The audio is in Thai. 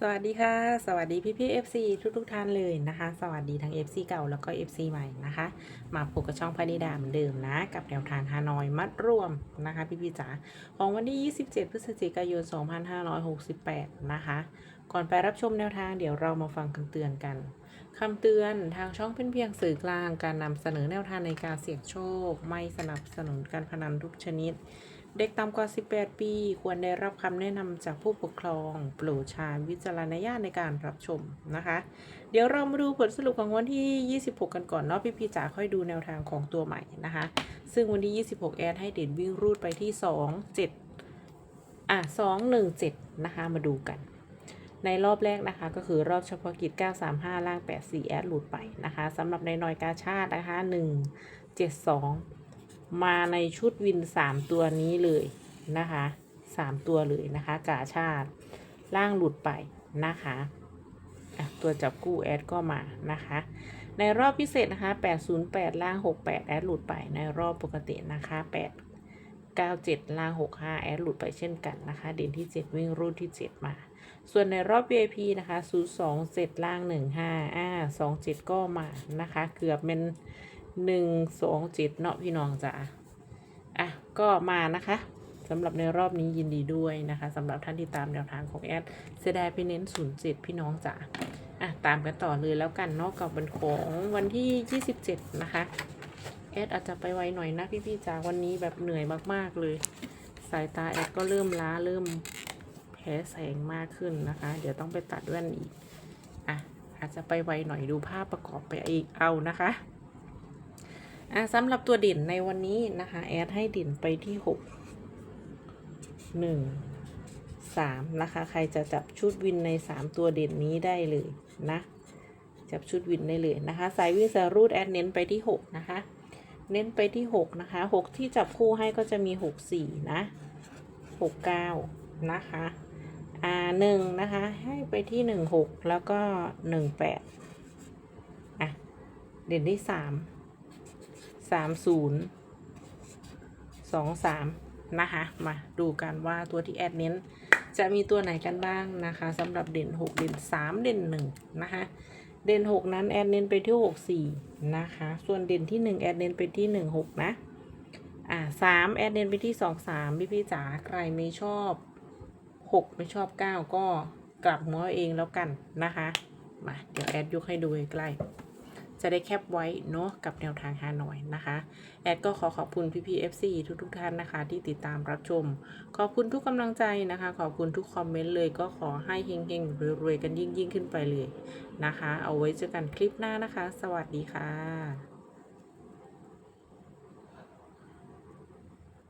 สวัสดีค่ะ สวัสดีพี่พี่ๆ FC ทุกทุกท่านเลยนะคะ สวัสดีทั้ง FC เก่าแล้วก็ FC ใหม่นะคะ มาพบกับช่องพนิดาเหมือนเดิมนะ กับแนวทางฮานอยมัดรวมนะคะ พี่พี่จ๋าของวันที่ 27 พฤศจิกายน 2568 นะคะ ก่อนไปรับชมแนวทางเดี๋ยวเรามาฟังคำเตือนกันคำเตือนทางช่องเป็นเพียงสื่อกลางการนำเสนอแนวทางในการเสี่ยงโชค ไม่สนับสนุนการพนันทุกชนิด เด็กต่ำกว่า 18 ปี ควรได้รับคำแนะนำจากผู้ปกครอง โปรดใช้วิจารณญาณในการรับชมนะคะ เดี๋ยวเรามาดูผลสรุปของวันที่ 26 กันก่อนเนาะพี่พีจ๋าค่อยดูแนวทางของตัวใหม่นะคะ ซึ่งวันที่ 26 แอดให้เด่นวิ่งรูดไปที่ 2 7 อะ 2 1 7 นะคะ มาดูกัน ในรอบแรกนะคะ ก็คือรอบเฉพาะกิจ 935 ล่าง 84 แอดหลุดไปนะคะสำหรับในนอยกาชาตินะคะ 1 7 2 มาในชุดวิน3ตัวนี้เลยนะคะ3ตัวเลยนะคะ กาชาติล่างหลุดไปนะคะตัวจับคู่แอดก็มานะคะ ในรอบพิเศษนะคะ 808 ล่าง 68 แอดหลุดไปในรอบปกตินะคะ 8 97 ล่าง 65 แอดหลุดไปเช่นกันนะคะ เด่นที่ 7 วิ่งรูดที่ 7 มา ส่วนในรอบ VIP นะคะ 02 7 ล่าง 15อ่า27 ก็มานะคะ เกือบเป็น 1 2 7เจ็ดเนาะพี่น้องจ๋าอะก็มานะคะสำหรับในรอบนี้ยินดีด้วยนะคะสำหรับท่านที่ตามแนวทางของแอดเสียดายไปเน้น07พี่น้องจ๋าอะตามกันต่อเลยแล้วกันเนาะกับวันของวันที่ 27 นะคะแอดอาจจะไปไวหน่อยนะพี่ๆจ๋าวันนี้แบบเหนื่อยมากๆเลย สายตาแอดก็เริ่มล้าเริ่มแพ้แสงมากขึ้นนะคะ เดี๋ยวต้องไปตัดแว่นอีกอะอาจจะไปไวหน่อยดูภาพประกอบไปอีกเอานะคะ อะสำหรับตัวเด่นในวันนี้นะคะ แอดให้เด่นไปที่หกหนึ่งสามนะคะ ใครจะจับชุดวินในสามตัวเด่นนี้ได้เลยนะจับชุดวินได้เลยนะคะสายวิ่งสายรูดแอดเน้นไปที่หกนะคะเน้นไปที่หกนะคะหกที่จับคู่ให้ก็จะมีหกสี่นะหกเก้านะคะอ่าหนึ่งนะคะ ให้ไปที่หนึ่งหกแล้วก็หนึ่งแปดอะเด่นที่สาม สามศูนย์สองสามนะคะ มาดูกันว่าตัวที่แอดเน้น จะมีตัวไหนกันบ้างนะคะสำหรับเด่นหกเด่นสามเด่นหนึ่งนะคะเด่นหกนั้นแอดเน้นไปที่หกสี่นะคะ ส่วนเด่นที่หนึ่งแอดเน้นไปที่หนึ่งหกนะอ่าสามแอดเน้นไปที่สองสามพี่พี่จ๋าใครไม่ชอบหกไม่ชอบเก้าก็กลับหัวเอเองแล้วกันนะคะมาเดี๋ยวแอดยกให้ดูใกล้ จะได้แคปไว้เนาะกับแนวทางฮานอยนะคะ แอดก็ขอขอบคุณพี่พีเอฟซีทุกทุกท่านนะคะ ที่ติดตามรับชม ขอบคุณทุกกำลังใจนะคะ ขอบคุณทุกคอมเมนต์เลยก็ขอให้เฮงๆรวยๆกันยิ่งๆ ขึ้นไปเลยนะคะ เอาไว้เจอกันคลิปหน้านะคะ สวัสดีค่ะ